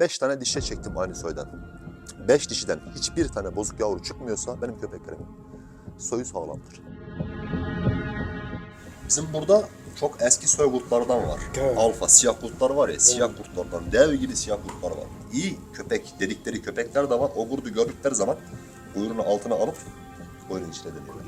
5 tane dişe çektim aynı soydan. 5 dişiden hiçbir tane bozuk yavru çıkmıyorsa benim köpeklerimin soyu sağlamdır. Bizim burada çok eski soy kurtlardan var. Evet. Alfa siyah kurtlar var ya, siyah kurtlardan dev gibi siyah kurtlar var. İyi köpek dedikleri köpekler de var. O kurdu gördükleri zaman kuyruğunu altına alıp koyunun içine dönüyorlar.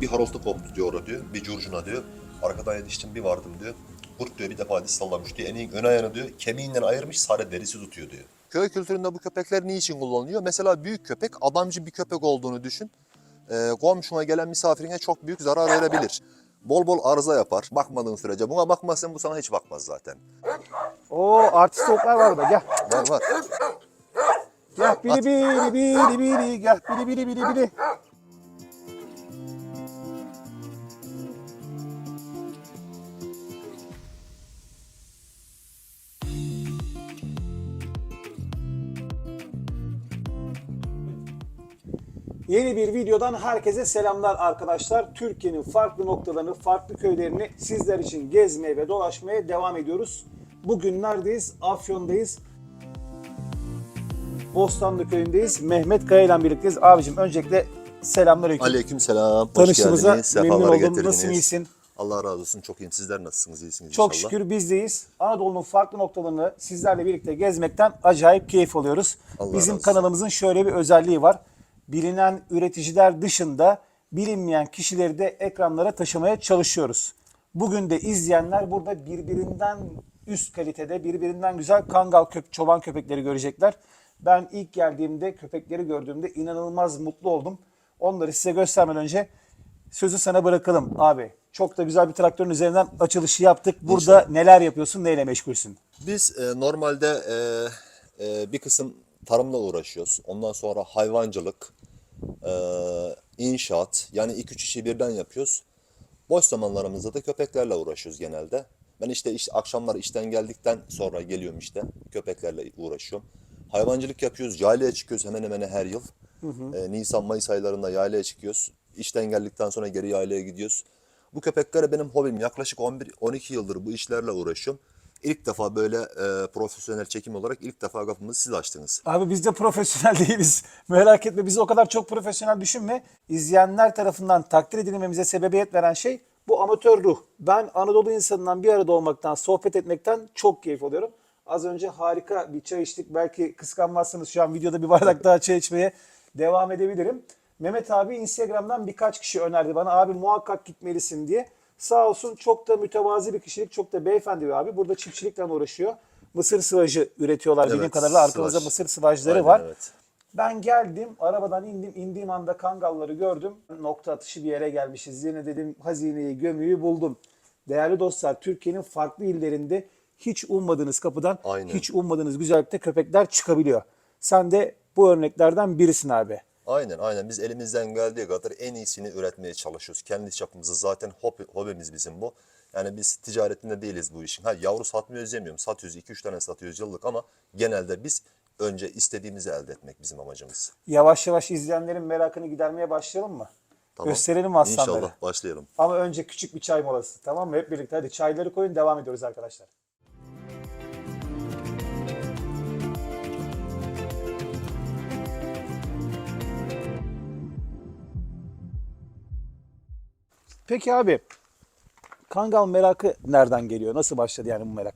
Bir haroltu koptu diyor diyor, bir curcuna diyor. Arkadan yetiştim bir vardım diyor. Kurt diyor bir defa diş sallamış diyor. En ön ayağını diyor kemiğinden ayırmış sarı derisi tutuyor diyor. Köy kültüründe bu köpekler niçin kullanılıyor? Mesela büyük köpek adamcı bir köpek olduğunu düşün. Ee, komşuna gelen misafirine çok büyük zarar verebilir. Bol bol arıza yapar bakmadığın sürece. Buna bakmazsan bu sana hiç bakmaz zaten. Oo artist tavuklar var burada gel. Var var. Gel biri biri biri biri gel biri biri biri biri. Yeni bir videodan herkese selamlar arkadaşlar. Türkiye'nin farklı noktalarını, farklı köylerini sizler için gezmeye ve dolaşmaya devam ediyoruz. Bugün neredeyiz? Afyon'dayız. Bostanlı köyündeyiz. Mehmet Kaya ile birlikteyiz. Abicim öncelikle selamünaleyküm. Aleyküm selam. Hoş Tanıştığımıza memnun oldum. getirdiniz. İyisin? Allah razı olsun. Çok iyiyim. Sizler nasılsınız? İyisiniz Çok inşallah. şükür bizdeyiz. Anadolu'nun farklı noktalarını sizlerle birlikte gezmekten acayip keyif alıyoruz. Allah Bizim kanalımızın şöyle bir özelliği var. Bilinen üreticiler dışında bilinmeyen kişileri de ekranlara taşımaya çalışıyoruz. Bugün de izleyenler burada birbirinden üst kalitede, birbirinden güzel kangal köp çoban köpekleri görecekler. Ben ilk geldiğimde köpekleri gördüğümde inanılmaz mutlu oldum. Onları size göstermeden önce sözü sana bırakalım abi. Çok da güzel bir traktörün üzerinden açılışı yaptık. Burada neler yapıyorsun, neyle meşgulsün? Biz e, normalde e, e, bir kısım tarımla uğraşıyoruz. Ondan sonra hayvancılık, e, inşaat yani iki üç işi birden yapıyoruz. Boş zamanlarımızda da köpeklerle uğraşıyoruz genelde. Ben işte, işte akşamlar işten geldikten sonra geliyorum işte köpeklerle uğraşıyorum. Hayvancılık yapıyoruz, yaylaya çıkıyoruz hemen hemen her yıl. E, Nisan Mayıs aylarında yaylaya çıkıyoruz. İşten geldikten sonra geri yaylaya gidiyoruz. Bu köpekler benim hobim. Yaklaşık 11-12 yıldır bu işlerle uğraşıyorum. İlk defa böyle e, profesyonel çekim olarak ilk defa kapımızı siz açtınız. Abi biz de profesyonel değiliz. Merak etme bizi o kadar çok profesyonel düşünme. İzleyenler tarafından takdir edilmemize sebebiyet veren şey bu amatör ruh. Ben Anadolu insanından bir arada olmaktan, sohbet etmekten çok keyif alıyorum. Az önce harika bir çay içtik. Belki kıskanmazsınız şu an videoda bir bardak daha çay içmeye devam edebilirim. Mehmet abi Instagram'dan birkaç kişi önerdi bana. Abi muhakkak gitmelisin diye. Sağ olsun çok da mütevazi bir kişilik, çok da beyefendi bir abi. Burada çiftçilikle uğraşıyor. Mısır sıvacı üretiyorlar bildiğim Evet, kadarıyla. Arkamızda sıvaç. mısır sıvacları Aynen, var. evet. Ben geldim, arabadan indim, indiğim anda kangalları gördüm. Nokta atışı bir yere gelmişiz. Yine dedim hazineyi, gömüyü buldum. Değerli dostlar, Türkiye'nin farklı illerinde hiç ummadığınız kapıdan, Aynen. hiç ummadığınız güzellikte köpekler çıkabiliyor. Sen de bu örneklerden birisin abi. Aynen aynen biz elimizden geldiği kadar en iyisini üretmeye çalışıyoruz. Kendi çapımızda zaten hobi, hobimiz bizim bu. Yani biz ticaretinde değiliz bu işin. Ha yavru satmıyoruz demiyorum. Satıyoruz 2-3 tane satıyoruz yıllık ama genelde biz önce istediğimizi elde etmek bizim amacımız. Yavaş yavaş izleyenlerin merakını gidermeye başlayalım mı? Tamam. Gösterelim aslanları? İnşallah başlayalım. Ama önce küçük bir çay molası. Tamam mı? Hep birlikte hadi çayları koyun devam ediyoruz arkadaşlar. Peki abi Kangal merakı nereden geliyor? Nasıl başladı yani bu merak?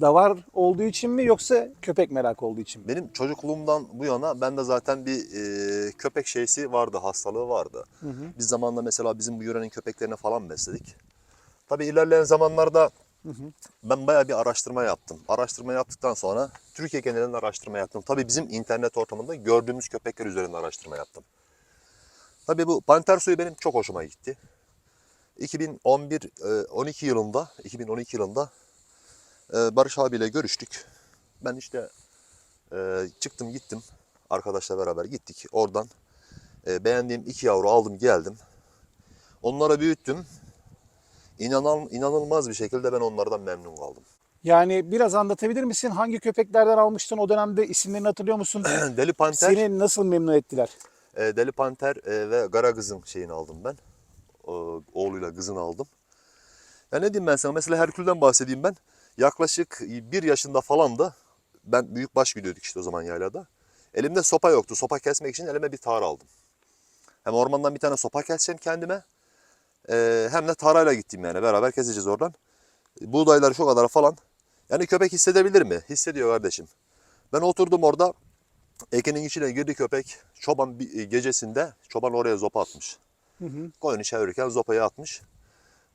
Davar olduğu için mi yoksa köpek merakı olduğu için mi? Benim çocukluğumdan bu yana bende zaten bir e, köpek şeysi vardı, hastalığı vardı. Biz zamanla mesela bizim bu yörenin köpeklerini falan besledik. Tabii ilerleyen zamanlarda ben bayağı bir araştırma yaptım. Araştırma yaptıktan sonra Türkiye genelinde araştırma yaptım. Tabii bizim internet ortamında gördüğümüz köpekler üzerinde araştırma yaptım. Tabii bu panter suyu benim çok hoşuma gitti. 2011 e, 12 yılında 2012 yılında e, Barış abiyle görüştük. Ben işte ee, çıktım gittim arkadaşla beraber gittik oradan e, beğendiğim iki yavru aldım geldim onlara büyüttüm İnanan, inanılmaz bir şekilde ben onlardan memnun kaldım Yani biraz anlatabilir misin? Hangi köpeklerden almıştın o dönemde isimlerini hatırlıyor musun? Deli Panter Seni nasıl memnun ettiler? e, Deli Panter e, ve Gara Kız'ın şeyini aldım ben oğluyla kızını aldım ya ne diyeyim ben sana mesela Herkül'den bahsedeyim ben yaklaşık bir yaşında falan da ben büyük baş gidiyorduk işte o zaman yaylada. Elimde sopa yoktu. Sopa kesmek için elime bir tağır aldım. Hem ormandan bir tane sopa keseceğim kendime. Ee, hem de tarayla gittim yani. Beraber keseceğiz oradan. Buğdayları şu kadar falan. Yani köpek hissedebilir mi? Hissediyor kardeşim. Ben oturdum orada. Ekinin içine girdi köpek. Çoban e, gecesinde çoban oraya zopa atmış. Koyunu çevirirken zopayı atmış.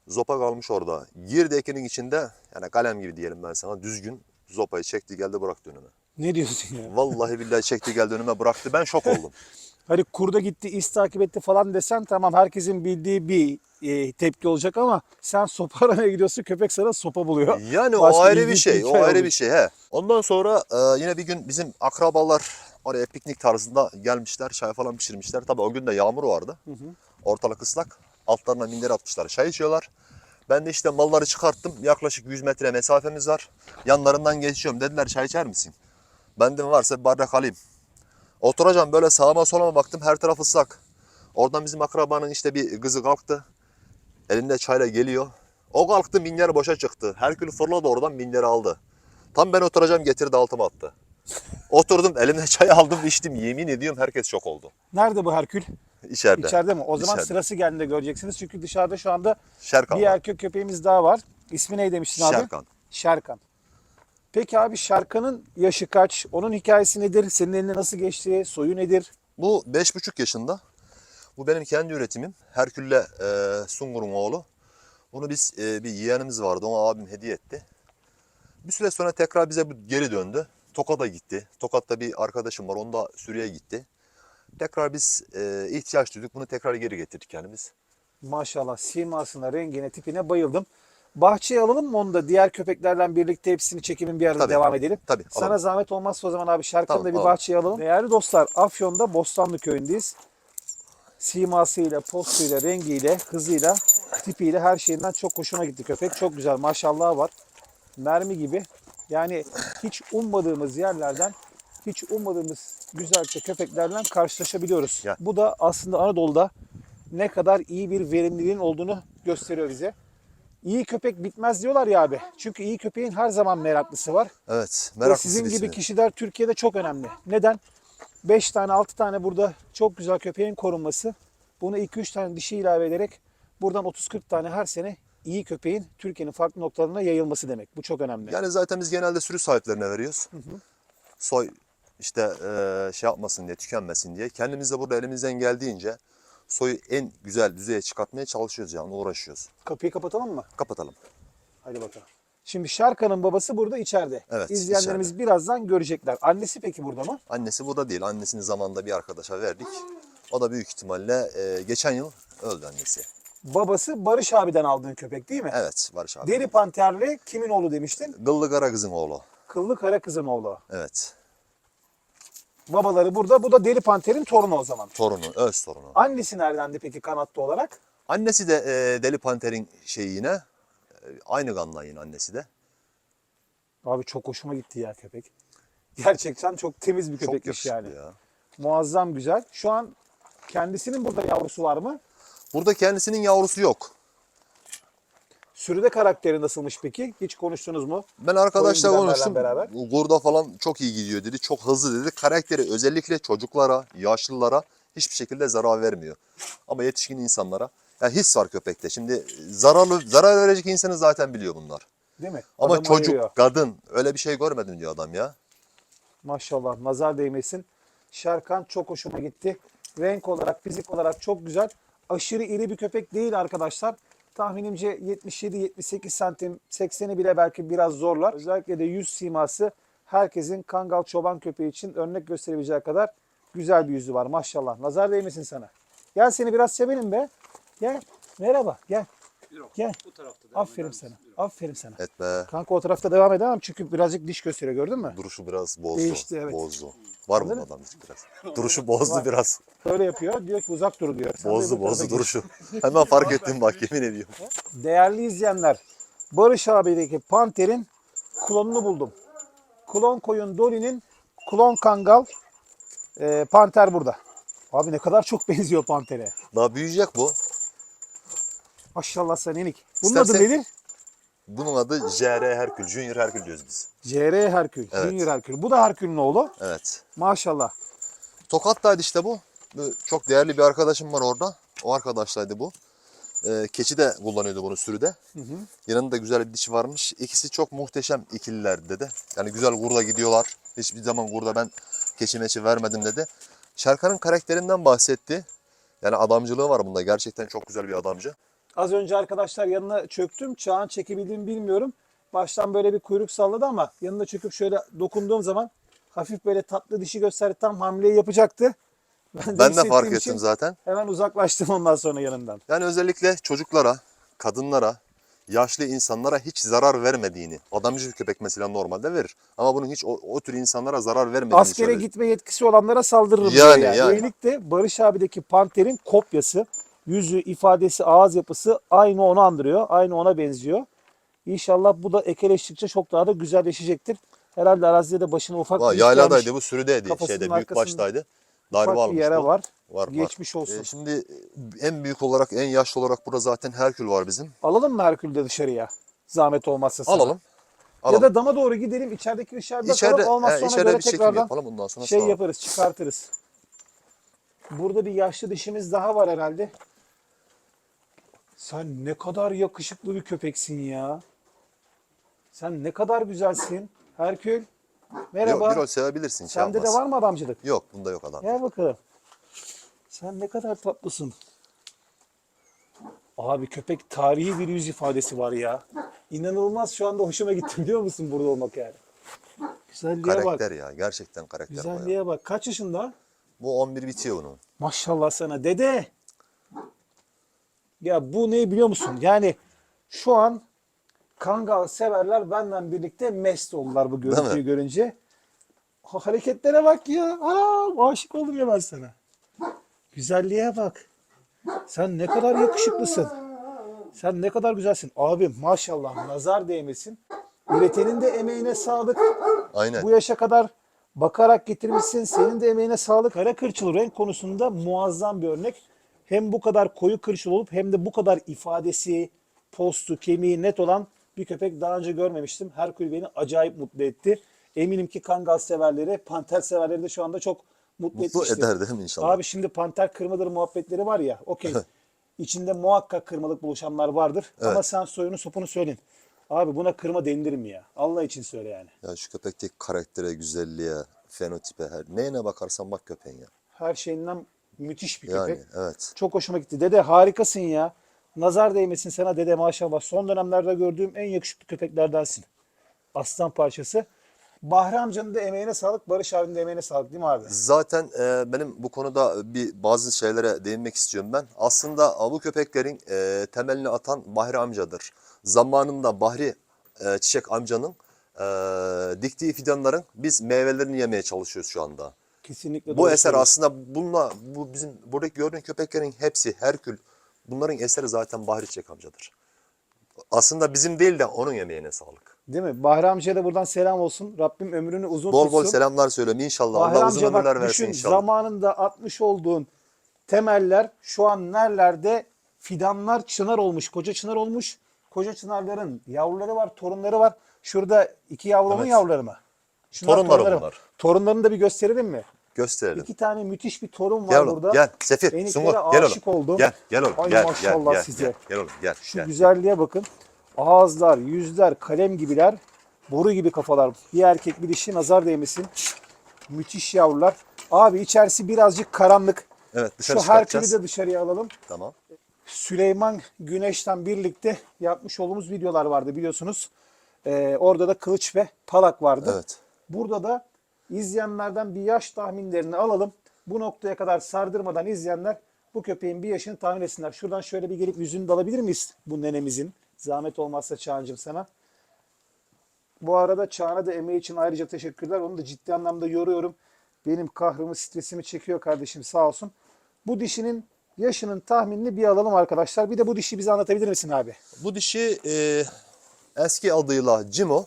Zopa kalmış orada. Girdi ekinin içinde. Yani kalem gibi diyelim ben sana. Düzgün zopayı çekti geldi bıraktı önüme. Ne diyorsun ya? Vallahi billahi çekti geldi önüme bıraktı. Ben şok oldum. Hani kurda gitti, iz takip etti falan desen tamam herkesin bildiği bir e, tepki olacak ama sen sopa aramaya gidiyorsun köpek sana sopa buluyor. Yani Başka o ayrı bir şey. O ayrı olmuş. bir şey. He. Ondan sonra e, yine bir gün bizim akrabalar oraya piknik tarzında gelmişler. Çay falan pişirmişler. Tabii o gün de yağmur vardı. Ortalık ıslak. Altlarına minder atmışlar. Çay içiyorlar. Ben de işte malları çıkarttım. Yaklaşık 100 metre mesafemiz var. Yanlarından geçiyorum. Dediler çay içer misin? Ben de varsa bir bardak alayım. Oturacağım böyle sağıma soluma baktım. Her taraf ıslak. Oradan bizim akrabanın işte bir kızı kalktı. Elinde çayla geliyor. O kalktı minder boşa çıktı. Herkül fırladı oradan minderi aldı. Tam ben oturacağım getirdi altıma attı. Oturdum elimde çay aldım içtim. Yemin ediyorum herkes şok oldu. Nerede bu Herkül? İçeride. İçeride mi? O zaman İçeride. sırası geldiğinde göreceksiniz. Çünkü dışarıda şu anda Şerkan bir var. erkek köpeğimiz daha var. İsmi ne demiştin abi? Şerkan. Şerkan. Peki abi Şerkan'ın yaşı kaç? Onun hikayesi nedir? Senin eline nasıl geçti? Soyu nedir? Bu 5,5 yaşında. Bu benim kendi üretimim. Herkül'le e, Sungur'un oğlu. Bunu biz e, bir yeğenimiz vardı. Ona abim hediye etti. Bir süre sonra tekrar bize bu geri döndü. Tokat'a gitti. Tokat'ta bir arkadaşım var. Onda Suriye'ye gitti. Tekrar biz e, ihtiyaç duyduk. Bunu tekrar geri getirdik kendimiz. Maşallah simasına, rengine, tipine bayıldım. Bahçeye alalım mı onu da diğer köpeklerle birlikte hepsini çekimin bir arada Tabii, devam edelim. Tabii, Sana alalım. zahmet olmazsa o zaman abi Şerkan'ı Tamam, da bir alalım. bahçeye alalım. Değerli dostlar Afyon'da Bostanlı köyündeyiz. Simasıyla, postuyla, rengiyle, hızıyla, tipiyle her şeyinden çok hoşuma gitti köpek. Çok güzel maşallah var. Mermi gibi. Yani hiç ummadığımız yerlerden, hiç ummadığımız güzellikte köpeklerle karşılaşabiliyoruz. Ya. Bu da aslında Anadolu'da ne kadar iyi bir verimliliğin olduğunu gösteriyor bize. İyi köpek bitmez diyorlar ya abi. Çünkü iyi köpeğin her zaman meraklısı var. Evet. Ve Meraklısı sizin gibi ismi. kişiler Türkiye'de çok önemli. Neden? 5 tane 6 tane burada çok güzel köpeğin korunması. Buna 2-3 tane dişi ilave ederek buradan 30-40 tane her sene iyi köpeğin Türkiye'nin farklı noktalarına yayılması demek. Bu çok önemli. Yani zaten biz genelde sürü sahiplerine veriyoruz. Soy işte e, şey yapmasın diye, tükenmesin diye. Kendimiz de burada elimizden geldiğince soyu en güzel düzeye çıkartmaya çalışıyoruz yani uğraşıyoruz. Kapıyı kapatalım mı? Kapatalım. Hadi bakalım. Şimdi Şarkan'ın babası burada içeride. Evet, İzleyenlerimiz birazdan görecekler. Annesi peki burada mı? Annesi burada değil. Annesini zamanında bir arkadaşa verdik. O da büyük ihtimalle e, geçen yıl öldü annesi. Babası Barış abiden aldığın köpek değil mi? Evet Barış abi. Deri panterli kimin oğlu demiştin? Gıllı kara kızın oğlu. Kıllı kara kızın oğlu. Evet. Babaları burada. Bu da Deli Panter'in torunu o zaman. Torunu, öz torunu. Annesi neredendi peki kanatlı olarak? Annesi de e, Deli Panter'in şeyi yine. e, aynı kanla yine annesi de. Abi çok hoşuma gitti ya köpek. Gerçekten çok temiz bir Çok köpekmiş yakışıklı yani. ya. Muazzam güzel. Şu an kendisinin burada yavrusu var mı? Burada kendisinin yavrusu yok. Sürüde karakteri nasılmış peki? Hiç konuştunuz mu? Ben arkadaşla Oyun konuştum. beraber. Gurda falan çok iyi gidiyor dedi. Çok hızlı dedi. Karakteri özellikle çocuklara, yaşlılara hiçbir şekilde zarar vermiyor. Ama yetişkin insanlara ya his var köpekte. Şimdi zararlı zarar verecek insanı zaten biliyor bunlar. Değil mi? Ama Adamı çocuk, ayırıyor. kadın öyle bir şey görmedim diyor adam ya. Maşallah nazar değmesin. Şerkan çok hoşuma gitti. Renk olarak, fizik olarak çok güzel. Aşırı iri bir köpek değil arkadaşlar. Tahminimce 77-78 santim, 80'i bile belki biraz zorlar. Özellikle de yüz siması herkesin kangal çoban köpeği için örnek gösterebileceği kadar güzel bir yüzü var maşallah. Nazar değmesin sana. Gel seni biraz sevelim be. Gel. Merhaba. Gel. Gel. Aferin sana. Aferin sana. Et be. Kanka o tarafta devam edemem çünkü birazcık diş gösteriyor gördün mü? Duruşu biraz bozdu. Değişti, evet. Bozdu. Var mı adam biraz? Duruşu bozdu Var. biraz. Böyle yapıyor. Diyor ki uzak dur diyor. Sen Bozdu bozdu duruşu. Hemen fark ettim bak yemin ediyorum. Değerli izleyenler, Barış abideki Panter'in klonunu buldum. Klon koyun Dolly'nin klon kangal e, Panter burada. Abi ne kadar çok benziyor Panter'e. Daha büyüyecek bu. Maşallah sen enik. Bunun İstersen- adı nedir? Bunun adı JR Herkül, Junior Herkül diyoruz biz. JR Herkül, Evet. Junior Herkül. Bu da Herkül'ün oğlu. Evet. Maşallah. Tokat'taydı işte bu. Çok değerli bir arkadaşım var orada. O arkadaşlaydı bu. Ee, keçi de kullanıyordu bunu sürüde. Yanında güzel bir dişi varmış. İkisi çok muhteşem ikililer dedi. Yani güzel gurda gidiyorlar. Hiçbir zaman gurda ben keçi meçi vermedim dedi. Şerkan'ın karakterinden bahsetti. Yani adamcılığı var bunda. Gerçekten çok güzel bir adamcı. Az önce arkadaşlar yanına çöktüm. Çağın çekebildiğimi bilmiyorum. Baştan böyle bir kuyruk salladı ama yanına çöküp şöyle dokunduğum zaman hafif böyle tatlı dişi gösterdi. Tam hamleyi yapacaktı. Ben de, Ben de fark ettim zaten. Hemen uzaklaştım ondan sonra yanından. Yani özellikle çocuklara, kadınlara, yaşlı insanlara hiç zarar vermediğini. Adamcı bir köpek mesela normalde verir. Ama bunun hiç o, o tür insanlara zarar vermediğini Askere söyledi. gitme yetkisi olanlara saldırırım Yani, diyor yani. yani. Üyelik de Barış abideki panterin kopyası. Yüzü, ifadesi, ağız yapısı aynı onu andırıyor. Aynı ona benziyor. İnşallah bu da ekeleştikçe çok daha da güzelleşecektir. Herhalde arazide de başına ufak Va- bir. Yayladaydı bu sürüdeydi. Kafasının Şeyde büyük baştaydı. Darbe Ufak bir almıştı. yere var. Var, var. Geçmiş olsun. Ee, şimdi en büyük olarak, en yaşlı olarak burada zaten Herkül var bizim. Alalım mı Herkül'ü de dışarıya? Zahmet olmazsa sana. Alalım. Ya Alalım. da dama doğru gidelim. içerideki ışığa bir içeride, bakalım. Olmaz he, sonra içeride bir çekim tekrardan yapalım ondan sonra şey sağ ol. yaparız, çıkartırız. Burada bir yaşlı dişimiz daha var herhalde. Sen ne kadar yakışıklı bir köpeksin ya. Sen ne kadar güzelsin. Herkül. Merhaba. Bir, bir o sevebilirsin. şey Sende de yapmaz. var mı adamcılık? Yok bunda yok adam. Gel bakalım. Sen ne kadar tatlısın. Abi köpek tarihi bir yüz ifadesi var ya. İnanılmaz şu anda hoşuma gitti biliyor musun burada olmak yani. Güzelliğe bak. Karakter ya. Gerçekten karakter bayağı. Güzelliğe bak. Kaç yaşında? Bu 11 bitiyor bunun. Maşallah sana dede. Ya bu ne biliyor musun? Yani şu an Kangal severler benden birlikte mest oldular bu görüntüyü görünce. Ha, hareketlere bak ya. Aa, aşık oldum ya ben sana. Güzelliğe bak. Sen ne kadar yakışıklısın. Sen ne kadar güzelsin. Abim maşallah nazar değmesin. Üretenin de emeğine sağlık. Aynen. Bu yaşa kadar bakarak getirmişsin. Senin de emeğine sağlık. Kara kırçıl renk konusunda muazzam bir örnek. Hem bu kadar koyu kırçıl olup hem de bu kadar ifadesi, postu, kemiği net olan bir köpek daha önce görmemiştim. Herkül beni acayip mutlu etti. Eminim ki kangal severleri, panter severleri de şu anda çok mutlu, Mutlu etmiştir. eder değil mi inşallah? Abi şimdi panter kırmadır muhabbetleri var ya. Okey. İçinde muhakkak kırmalık buluşanlar vardır. Ama Evet. sen soyunu sopunu söyleyin. Abi buna kırma denilir mi ya? Allah için söyle yani. Ya şu köpekteki karaktere, güzelliğe, fenotipe, her neyine bakarsan bak köpeğin ya. Her şeyinden müthiş bir Yani köpek. evet. Çok hoşuma gitti. Dede harikasın ya. Nazar değmesin sana dede maşallah. Son dönemlerde gördüğüm en yakışıklı köpeklerdensin. Aslan parçası. Bahri amcanın da emeğine sağlık. Barış abinin de emeğine sağlık değil mi abi? Zaten e, benim bu konuda bir bazı şeylere değinmek istiyorum ben. Aslında bu köpeklerin e, temelini atan Bahri amcadır. Zamanında Bahri e, Çiçek amcanın e, diktiği fidanların biz meyvelerini yemeye çalışıyoruz şu anda. Kesinlikle Bu doğru eser söylüyorsun. aslında bununla bu bizim buradaki gördüğün köpeklerin hepsi Herkül bunların eseri zaten Bahri Çiçek amcadır. Aslında bizim değil de onun yemeğine sağlık. Değil mi? Bahri amcaya da buradan selam olsun. Rabbim ömrünü uzun Bol tutsun. bol selamlar söylüyorum inşallah. Bahri Allah uzun amca bak ömürler versin düşün inşallah. zamanında atmış olduğun temeller şu an nerelerde fidanlar çınar olmuş, koca çınar olmuş. Koca çınarların yavruları var, torunları var. Şurada iki yavrunun Evet. yavruları mı? Şunlar Torunları bunlar. Torunlarını da bir gösterelim mi? Gösterelim. İki tane müthiş bir torun var Gel oğlum, burada. gel Sefir, Eniklere Sungur, gel aşık oğlum. oldum. Gel, gel oğlum, Ay gel, maşallah gel, size. gel, gel oğlum, gel, Şu gel. güzelliğe bakın. Ağızlar, yüzler, kalem gibiler. Boru gibi kafalar. Bir erkek bir dişi nazar değmesin. Müthiş yavrular. Abi içerisi birazcık karanlık. Evet, dışarı Şu Herkül'ü de dışarıya alalım. Tamam. Süleyman Güneş'ten birlikte yapmış olduğumuz videolar vardı biliyorsunuz. Ee, orada da kılıç ve palak vardı. Evet. Burada da izleyenlerden bir yaş tahminlerini alalım. Bu noktaya kadar sardırmadan izleyenler bu köpeğin bir yaşını tahmin etsinler. Şuradan şöyle bir gelip yüzünü de alabilir miyiz bu nenemizin? Zahmet olmazsa Çağan'cığım sana. Bu arada Çağan'a da emeği için ayrıca teşekkürler. Onu da ciddi anlamda yoruyorum. Benim kahrımı, stresimi çekiyor kardeşim sağ olsun. Bu dişinin yaşının tahminini bir alalım arkadaşlar. Bir de bu dişi bize anlatabilir misin abi? Bu dişi e, eski adıyla Cimo.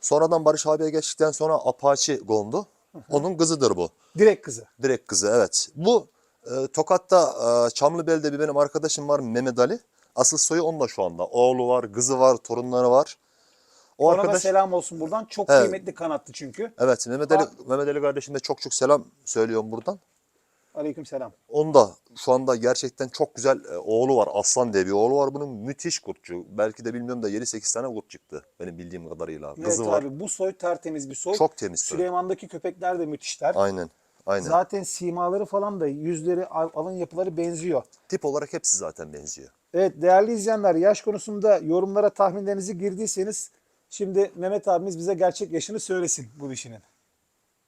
Sonradan Barış abiye geçtikten sonra Apache Gondu. Onun kızıdır bu. Direkt kızı. Direkt kızı evet. Bu e, Tokat'ta e, Çamlıbel'de bir benim arkadaşım var Mehmet Ali. Asıl soyu onda şu anda. Oğlu var, kızı var, torunları var. O Ona da arkadaş selam olsun buradan. Çok Evet. kıymetli kanattı çünkü. Evet Mehmet Ali. Mehmet Ali kardeşime çok çok selam söylüyorum buradan. Aleyküm selam. Onda şu anda gerçekten çok güzel e, oğlu var. Aslan diye bir oğlu var bunun. Müthiş kurtçu. Belki de bilmiyorum da 7-8 tane kurt çıktı benim bildiğim kadarıyla. Kızı evet var. abi bu soy tertemiz bir soy. Çok temiz soy. Süleyman'daki köpekler de müthişler. Aynen. Aynen. Zaten simaları falan da yüzleri, al- alın yapıları benziyor. Tip olarak hepsi zaten benziyor. Evet değerli izleyenler yaş konusunda yorumlara tahminlerinizi girdiyseniz şimdi Mehmet abimiz bize gerçek yaşını söylesin bu dişinin.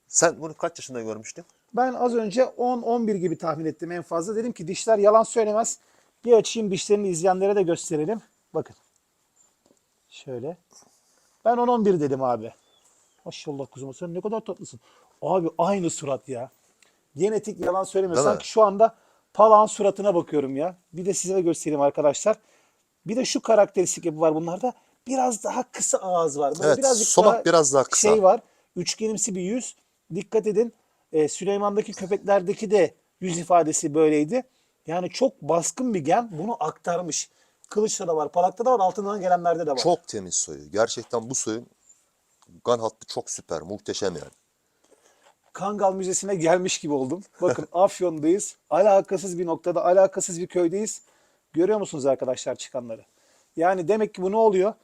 Sen bunu kaç yaşında görmüştün? Ben az önce 10-11 gibi tahmin ettim en fazla. Dedim ki dişler yalan söylemez. Bir açayım dişlerini izleyenlere de gösterelim. Bakın. Şöyle. Ben 10-11 dedim abi. Maşallah kuzum sen ne kadar tatlısın. Abi aynı surat ya. Genetik yalan söylemiyor. Sanki şu anda Palağın suratına bakıyorum ya. Bir de size de göstereyim arkadaşlar. Bir de şu karakteristik yapı var bunlarda. Biraz daha kısa ağız var. Böyle Evet, birazcık somak biraz daha kısa. Şey var. Üçgenimsi bir yüz. Dikkat edin. E, Süleyman'daki köpeklerdeki de yüz ifadesi böyleydi. Yani çok baskın bir gen bunu aktarmış. Kılıçta da var, palakta da var, altından gelenlerde de var. Çok temiz soyu. Gerçekten bu soyun kan hattı çok süper, muhteşem yani. Kangal Müzesi'ne gelmiş gibi oldum. Bakın Afyon'dayız. Alakasız bir noktada, alakasız bir köydeyiz. Görüyor musunuz arkadaşlar çıkanları? Yani demek ki bu ne oluyor?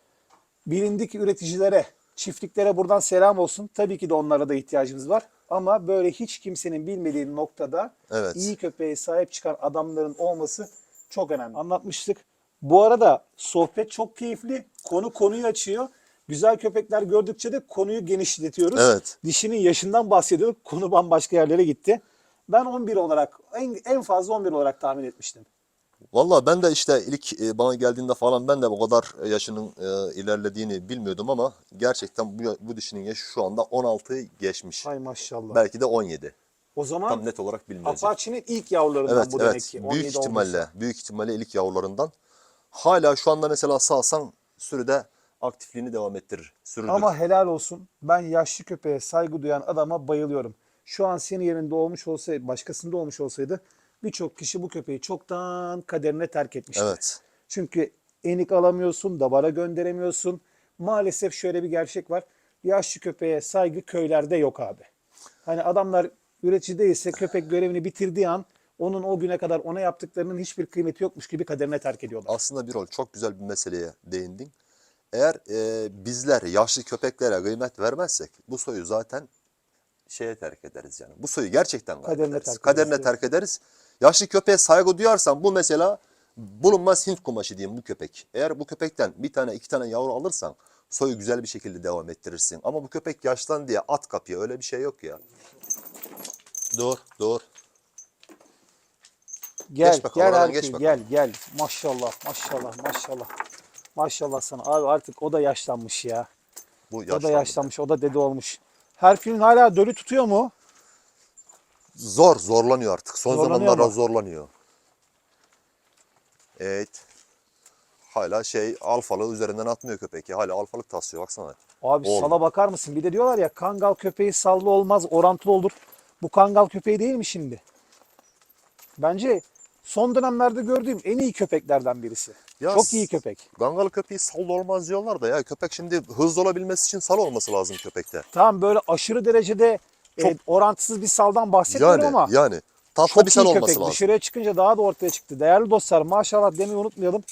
Bilindik üreticilere, çiftliklere buradan selam olsun. Tabii ki de onlara da ihtiyacımız var. Ama böyle hiç kimsenin bilmediği noktada Evet. iyi köpeğe sahip çıkan adamların olması çok önemli. Anlatmıştık. Bu arada sohbet çok keyifli. Konu konuyu açıyor. Güzel köpekler gördükçe de konuyu genişletiyoruz. Evet. Dişinin yaşından bahsediyorduk. Konu bambaşka yerlere gitti. Ben 11 olarak, en, en fazla 11 olarak tahmin etmiştim. Vallahi ben de işte ilk e, bana geldiğinde falan ben de bu kadar yaşının e, ilerlediğini bilmiyordum ama gerçekten bu, bu dişinin yaşı şu anda 16'yı geçmiş. Hay maşallah. Belki de 17. o zaman Tam net olarak bilmiyorum. Apache'nin ilk yavrularından Evet bu demek evet. ki. Büyük 17 ihtimalle, büyük ihtimalle ilk yavrularından. Hala şu anda mesela sağsan sürüde aktifliğini devam ettirir. Sürüdür. Ama helal olsun. Ben yaşlı köpeğe saygı duyan adama bayılıyorum. Şu an senin yerinde olmuş olsaydı, başkasında olmuş olsaydı birçok kişi bu köpeği çoktan kaderine terk etmişti. Evet. Çünkü enik alamıyorsun, dabara gönderemiyorsun. Maalesef şöyle bir gerçek var. Yaşlı köpeğe saygı köylerde yok abi. Hani adamlar üretici değilse köpek görevini bitirdiği an onun o güne kadar ona yaptıklarının hiçbir kıymeti yokmuş gibi kaderine terk ediyorlar. Aslında bir rol çok güzel bir meseleye değindin. Eğer e, bizler yaşlı köpeklere kıymet vermezsek bu soyu zaten şeye terk ederiz yani. Bu soyu gerçekten Kaderine kaybederiz. terk Kaderine ederiz, terk ederiz. Yaşlı köpeğe saygı duyarsan bu mesela bulunmaz Hint kumaşı diyeyim bu köpek. Eğer bu köpekten bir tane iki tane yavru alırsan soyu güzel bir şekilde devam ettirirsin. Ama bu köpek yaşlan diye at kapıya öyle bir şey yok ya. Dur dur. Gel, Geç bakalım, gel Herkül, geç bakalım. gel, gel. Maşallah, maşallah, maşallah. Maşallah sana. Abi artık o da yaşlanmış ya. Bu O da yaşlanmış, o da dede olmuş. Herkül'ün hala dölü tutuyor mu? Zor, zorlanıyor artık. Son Zorlanıyor zamanlarda zorlanıyor. Evet. Hala şey alfalı üzerinden atmıyor köpek ya. Hala alfalık taslıyor baksana. Abi Olmuyor. sala bakar mısın? Bir de diyorlar ya kangal köpeği sallı olmaz, orantılı olur. Bu kangal köpeği değil mi şimdi? Bence son dönemlerde gördüğüm en iyi köpeklerden birisi. Ya Çok iyi köpek. Gangalı köpeği sal olmaz diyorlar da ya köpek şimdi hızlı olabilmesi için sal olması lazım köpekte. Tamam böyle aşırı derecede e, Çok- orantısız bir saldan bahsetmiyorum Yani ama yani tatlı çok bir sal olması köpek. lazım. Dışarıya çıkınca daha da ortaya çıktı. Değerli dostlar maşallah demeyi unutmayalım.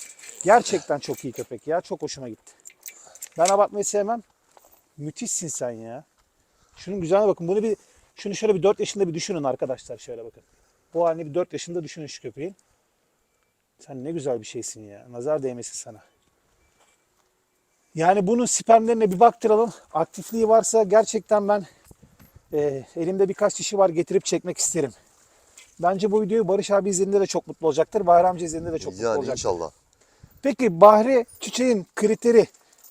Gerçekten çok iyi köpek ya. Çok hoşuma gitti. Ben abartmayı sevmem. Müthişsin sen ya. Şunun güzelliğine bakın. Bunu bir şunu şöyle bir 4 yaşında bir düşünün arkadaşlar şöyle bakın. Bu halini bir 4 yaşında düşünün şu köpeğin. Sen ne güzel bir şeysin ya. Nazar değmesin sana. Yani bunun spermlerine bir baktıralım. Aktifliği varsa gerçekten ben e, elimde birkaç dişi var getirip çekmek isterim. Bence bu videoyu Barış abi izlediğinde de çok mutlu olacaktır. Bahri amca izlediğinde de çok mutlu Yani olacaktır. inşallah. Peki Bahri Çiçek'in kriteri.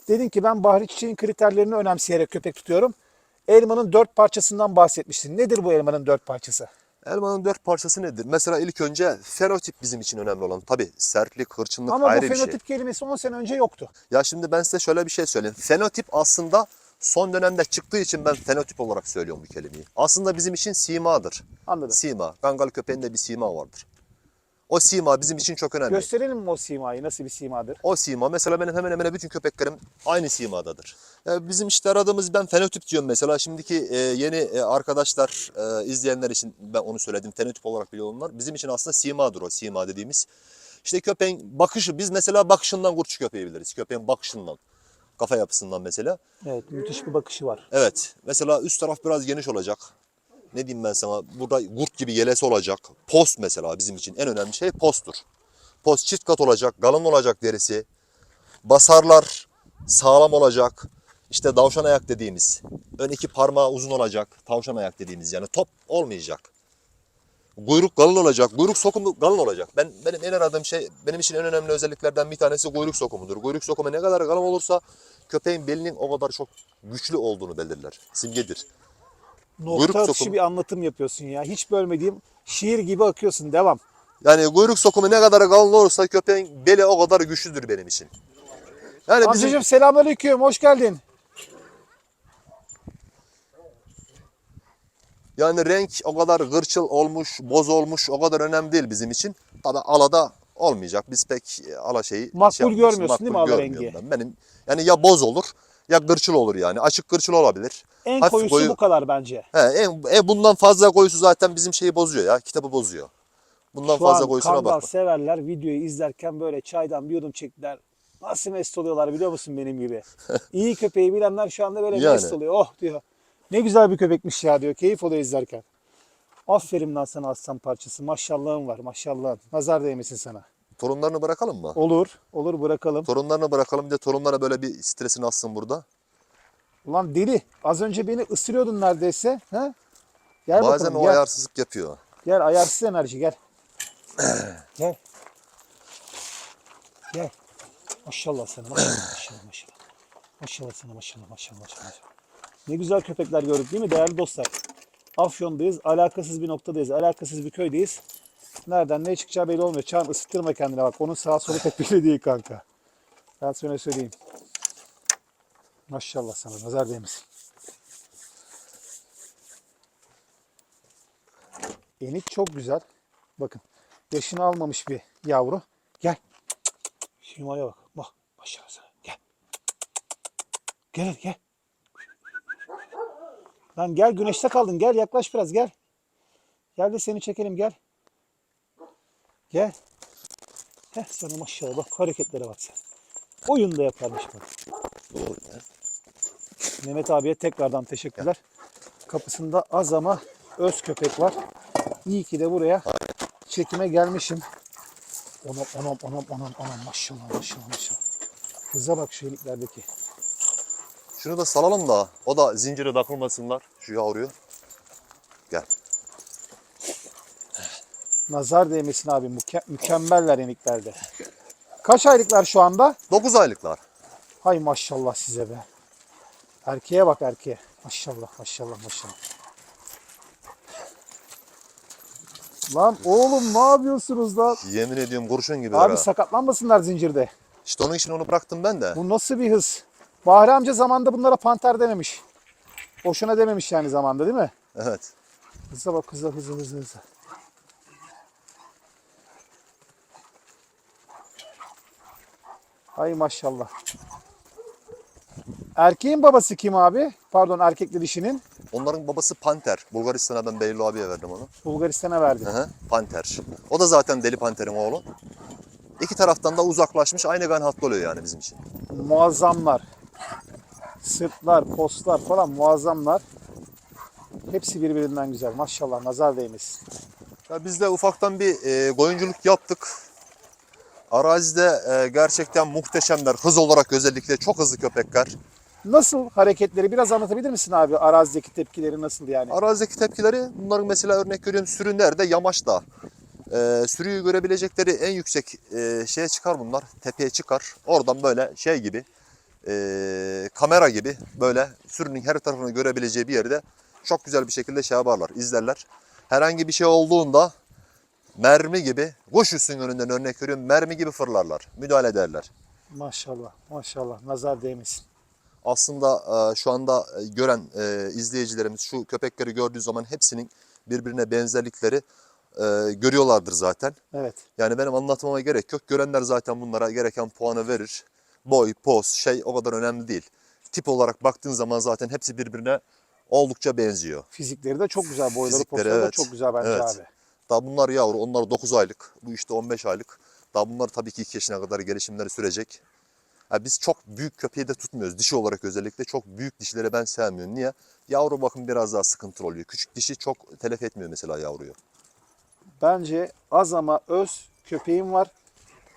Dedin ki ben Bahri Çiçek'in kriterlerini önemseyerek köpek tutuyorum. Elmanın dört parçasından bahsetmiştin. Nedir bu elmanın dört parçası? Elmanın dört parçası nedir? Mesela ilk önce fenotip bizim için önemli olan. Tabii sertlik, hırçınlık Ama bu ayrı bir şey. fenotip kelimesi 10 sene önce yoktu. Ya şimdi ben size şöyle bir şey söyleyeyim. Fenotip aslında son dönemde çıktığı için ben fenotip olarak söylüyorum bu kelimeyi. Aslında bizim için simadır. Anladım. Sima. Kangal köpeğinde bir sima vardır. O sima bizim için çok önemli. Gösterelim mi o simayı? Nasıl bir simadır? O sima mesela benim hemen hemen bütün köpeklerim aynı simadadır. Ya bizim işte aradığımız ben fenotip diyorum mesela. Şimdiki e, yeni e, arkadaşlar e, izleyenler için ben onu söyledim. Fenotip olarak biliyorlar. Bizim için aslında simadır o sima dediğimiz. İşte köpeğin bakışı biz mesela bakışından kurtçu köpeği biliriz. Köpeğin bakışından. Kafa yapısından mesela. Evet müthiş bir bakışı var. Evet. Mesela üst taraf biraz geniş olacak. Ne diyeyim ben sana? Burada gurt gibi yelesi olacak. Post mesela bizim için en önemli şey posttur. Post çift kat olacak, kalın olacak derisi. Basarlar sağlam olacak. İşte tavşan ayak dediğimiz. Ön iki parmağı uzun olacak. Tavşan ayak dediğimiz yani top olmayacak. Kuyruk kalın olacak. Kuyruk sokumu kalın olacak. Ben benim en aradığım şey benim için en önemli özelliklerden bir tanesi kuyruk sokumudur. Kuyruk sokumu ne kadar kalın olursa köpeğin belinin o kadar çok güçlü olduğunu belirler. Simgedir. Nokta Kuyruk atışı sokumu. bir anlatım yapıyorsun ya. Hiç bölmediğim şiir gibi akıyorsun. Devam. Yani kuyruk sokumu ne kadar kalın olursa köpeğin beli o kadar güçlüdür benim için. Yani bizim Amcacığım selamünaleyküm. Hoş geldin. Yani renk o kadar gırçıl olmuş, boz olmuş o kadar önemli değil bizim için. Tabi alada olmayacak. Biz pek e, ala şeyi Makbul yapmıyoruz. görmüyorsun değil mi ala rengi? Ben. Benim yani ya boz olur ya gırçıl olur yani. Açık gırçıl olabilir. En Hafif koyusu koyu- bu kadar bence. He, en, e, bundan fazla koyusu zaten bizim şeyi bozuyor ya. Kitabı bozuyor. Bundan Şu fazla koyusuna bakma. severler videoyu izlerken böyle çaydan bir yudum çektiler. Nasıl mest oluyorlar biliyor musun benim gibi? İyi köpeği bilenler şu anda böyle Yani. mest oluyor. Oh diyor. Ne güzel bir köpekmiş ya diyor. Keyif oluyor izlerken. Aferin lan sana aslan parçası. Maşallahın var maşallahın. Nazar değmesin sana. Torunlarını bırakalım mı? Olur. Olur bırakalım. Torunlarını bırakalım de torunlara böyle bir stresini atsın burada. Ulan deli. Az önce beni ısırıyordun neredeyse. Ha? Gel Bazen bakalım o gel. ayarsızlık yapıyor. Gel ayarsız enerji gel. gel. Gel. Maşallah sana maşallah maşallah maşallah. Maşallah sana maşallah maşallah maşallah. Ne güzel köpekler gördük değil mi değerli dostlar? Afyon'dayız. Alakasız bir noktadayız. Alakasız bir köydeyiz. Nereden ne çıkacağı belli olmuyor. Çağın ısıtırma kendine bak. Onun sağa solu pek belli değil kanka. Ben sana söyleyeyim. Maşallah sana nazar değmesin. Enik çok güzel. Bakın yaşını almamış bir yavru. Gel. Şimaya bak. Bak. Maşallah sana. Gel. Gel gel. Lan gel güneşte kaldın. Gel yaklaş biraz gel. Gel de seni çekelim gel. Gel. Heh sana maşallah bak hareketlere bak sen. Oyun da yaparmış bak. Doğru. Mehmet abiye tekrardan teşekkürler. Kapısında az ama öz köpek var. İyi ki de buraya çekime gelmişim. Onam onam onam onam onam maşallah maşallah maşallah. Kıza bak şu eliklerdeki. Şunu da salalım da o da zincire takılmasınlar şu yavruyu. Gel. Nazar değmesin abi müke- mükemmeller eniklerde. Kaç aylıklar şu anda? 9 aylıklar. Hay maşallah size be. Erkeğe bak erkeğe. Maşallah maşallah maşallah. Lan oğlum ne yapıyorsunuz lan? Yemin ediyorum kurşun gibi. Abi sakatlanmasınlar zincirde. İşte onun için onu bıraktım ben de. Bu nasıl bir hız? Bahri amca zamanında bunlara panter dememiş. Boşuna dememiş yani zamanda değil mi? Evet. Hıza bak hıza hıza hıza hıza. Ay maşallah. Erkeğin babası kim abi? Pardon erkekli dişinin. Onların babası Panter. Bulgaristan'a ben Beylo abiye verdim onu. Bulgaristan'a verdi. Hı hı, Panter. O da zaten Deli Panter'in oğlu. İki taraftan da uzaklaşmış aynı kan hatlı oluyor yani bizim için. Muazzamlar. Sırtlar, postlar falan muazzamlar. Hepsi birbirinden güzel. Maşallah nazar değmesin. Ya biz de ufaktan bir e, koyunculuk yaptık. Arazide e, gerçekten muhteşemler. Hız olarak özellikle çok hızlı köpekler. Nasıl hareketleri biraz anlatabilir misin abi? Arazideki tepkileri nasıl yani? Arazideki tepkileri bunların mesela örnek veriyorum sürü nerede? Yamaçta. E, sürüyü görebilecekleri en yüksek e, şeye çıkar bunlar. Tepeye çıkar. Oradan böyle şey gibi e, kamera gibi böyle sürünün her tarafını görebileceği bir yerde çok güzel bir şekilde şey yaparlar, izlerler. Herhangi bir şey olduğunda mermi gibi kuş üstünün önünden örnek veriyorum mermi gibi fırlarlar. Müdahale ederler. Maşallah, maşallah. Nazar değmesin. aslında e, şu anda e, gören e, izleyicilerimiz şu köpekleri gördüğü zaman hepsinin birbirine benzerlikleri e, görüyorlardır zaten. Evet. Yani benim anlatmama gerek yok. Görenler zaten bunlara gereken puanı verir. Boy, poz, şey o kadar önemli değil. Tip olarak baktığın zaman zaten hepsi birbirine oldukça benziyor. Fizikleri de çok güzel. Boyları, Fizikleri, postları da evet. çok güzel bence Evet. abi. Daha bunlar yavru, onlar 9 aylık, bu işte 15 aylık. Daha bunlar tabii ki 2 yaşına kadar gelişimleri sürecek. Ha biz çok büyük köpeği de tutmuyoruz. Dişi olarak özellikle çok büyük dişleri ben sevmiyorum. Niye? Yavru bakım biraz daha sıkıntılı oluyor. Küçük dişi çok telef etmiyor mesela yavruyu. Bence az ama öz köpeğim var.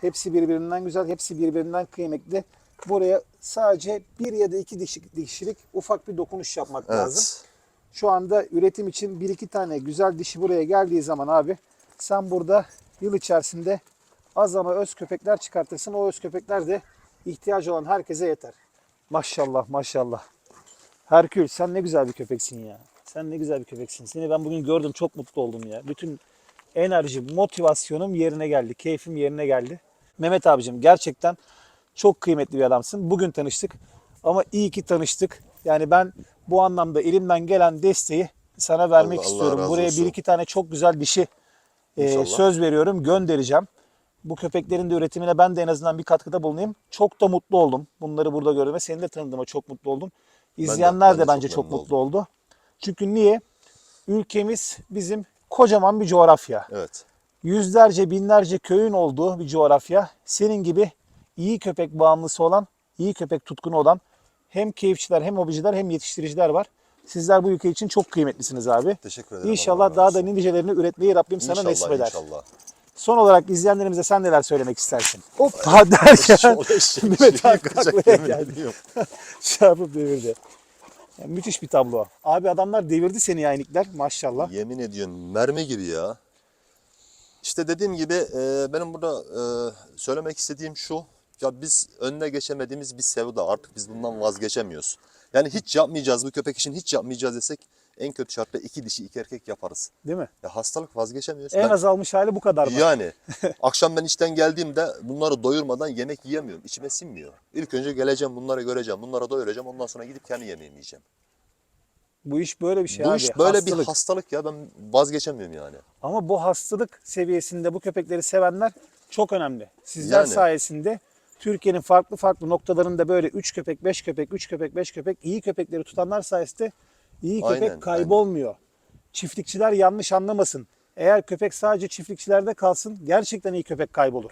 Hepsi birbirinden güzel, hepsi birbirinden kıymetli. Buraya sadece bir ya da iki dişi- dişilik ufak bir dokunuş yapmak Evet. lazım. Şu anda üretim için bir iki tane güzel dişi buraya geldiği zaman abi sen burada yıl içerisinde az ama öz köpekler çıkartırsın. O öz köpekler de ihtiyacı olan herkese yeter. Maşallah maşallah. Herkül sen ne güzel bir köpeksin ya. Sen ne güzel bir köpeksin. Seni ben bugün gördüm çok mutlu oldum ya. Bütün enerji, motivasyonum yerine geldi. Keyfim yerine geldi. Mehmet abicim gerçekten çok kıymetli bir adamsın. Bugün tanıştık ama iyi ki tanıştık. Yani ben bu anlamda elimden gelen desteği sana vermek Allah- Allah istiyorum. razı Buraya olsun. bir iki tane çok güzel dişi e, İnşallah. söz veriyorum, göndereceğim. Bu köpeklerin de üretimine ben de en azından bir katkıda bulunayım. Çok da mutlu oldum. Bunları burada gördüğüme, seni de tanıdığıma çok mutlu oldum. İzleyenler ben de, de bence çok çok mutlu oldu. Çünkü niye? Ülkemiz bizim kocaman bir coğrafya. Evet. Yüzlerce, binlerce köyün olduğu bir coğrafya. Senin gibi iyi köpek bağımlısı olan, iyi köpek tutkunu olan hem keyifçiler, hem hobiciler, hem yetiştiriciler var. Sizler bu ülke için çok kıymetlisiniz abi. Teşekkür ederim. İnşallah Allah daha da nicelerini üretmeyi Rabbim sana İnşallah, nasip eder. İnşallah. Son olarak izleyenlerimize sen neler söylemek istersin? Hoppa derken şey- Mehmet yemin geldi. Çarpıp devirdi. Yani müthiş bir tablo. Abi adamlar devirdi seni ya inikler maşallah. Yemin ediyorum mermi gibi ya. İşte dediğim gibi e, benim burada e, söylemek istediğim şu. Ya biz önüne geçemediğimiz bir sevda. Artık biz bundan vazgeçemiyoruz. Yani hiç yapmayacağız bu köpek için hiç yapmayacağız desek en kötü şartla iki dişi iki erkek yaparız. Değil mi? Ya hastalık vazgeçemiyoruz. En Ben- azalmış hali bu kadar mı? yani akşam ben işten geldiğimde bunları doyurmadan yemek yiyemiyorum. İçime sinmiyor. İlk önce geleceğim bunları göreceğim. Bunlara doyuracağım. Ondan sonra gidip kendi yemeğimi yiyeceğim. Bu iş böyle bir şey bu abi. iş böyle hastalık. bir hastalık ya. Ben vazgeçemiyorum yani. Ama bu hastalık seviyesinde bu köpekleri sevenler çok önemli. Sizler Yani. sayesinde Türkiye'nin farklı farklı noktalarında böyle 3 köpek, 5 köpek, 3 köpek, 5 köpek iyi köpekleri tutanlar sayesinde iyi köpek Aynen, kaybolmuyor. Çiftlikçiler yanlış anlamasın. Eğer köpek sadece çiftlikçilerde kalsın gerçekten iyi köpek kaybolur.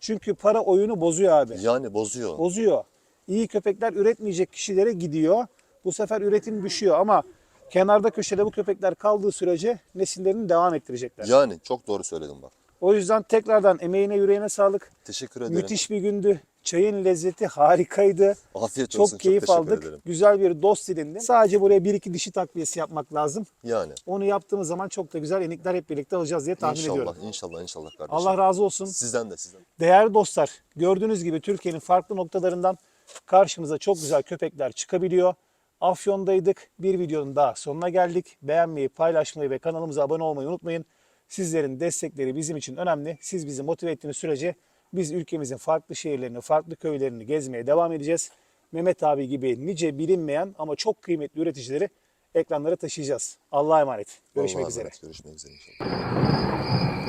Çünkü para oyunu bozuyor abi. Yani bozuyor. bozuyor. İyi köpekler üretmeyecek kişilere gidiyor. Bu sefer üretim düşüyor ama kenarda köşede bu köpekler kaldığı sürece nesillerini devam ettirecekler. Yani çok doğru söyledin bak. O yüzden tekrardan emeğine yüreğine sağlık. Teşekkür ederim. Müthiş bir gündü. Çayın lezzeti harikaydı. Afiyet Çok olsun. keyif teşekkür aldık. ederim. Güzel bir dost dilindi. Sadece buraya bir iki dişi takviyesi yapmak lazım. Yani. Onu yaptığımız zaman çok da güzel enikler hep birlikte alacağız diye tahmin inşallah, ediyorum. inşallah, inşallah kardeşim. Allah razı olsun. Sizden de sizden. Değerli dostlar, gördüğünüz gibi Türkiye'nin farklı noktalarından karşımıza çok güzel köpekler çıkabiliyor. Afyon'daydık. Bir videonun daha sonuna geldik. Beğenmeyi, paylaşmayı ve kanalımıza abone olmayı unutmayın. Sizlerin destekleri bizim için önemli. Siz bizi motive ettiğiniz sürece biz ülkemizin farklı şehirlerini, farklı köylerini gezmeye devam edeceğiz. Mehmet abi gibi nice bilinmeyen ama çok kıymetli üreticileri ekranlara taşıyacağız. Allah'a emanet. Görüşmek Allah'a üzere. emanet, Görüşmek üzere inşallah.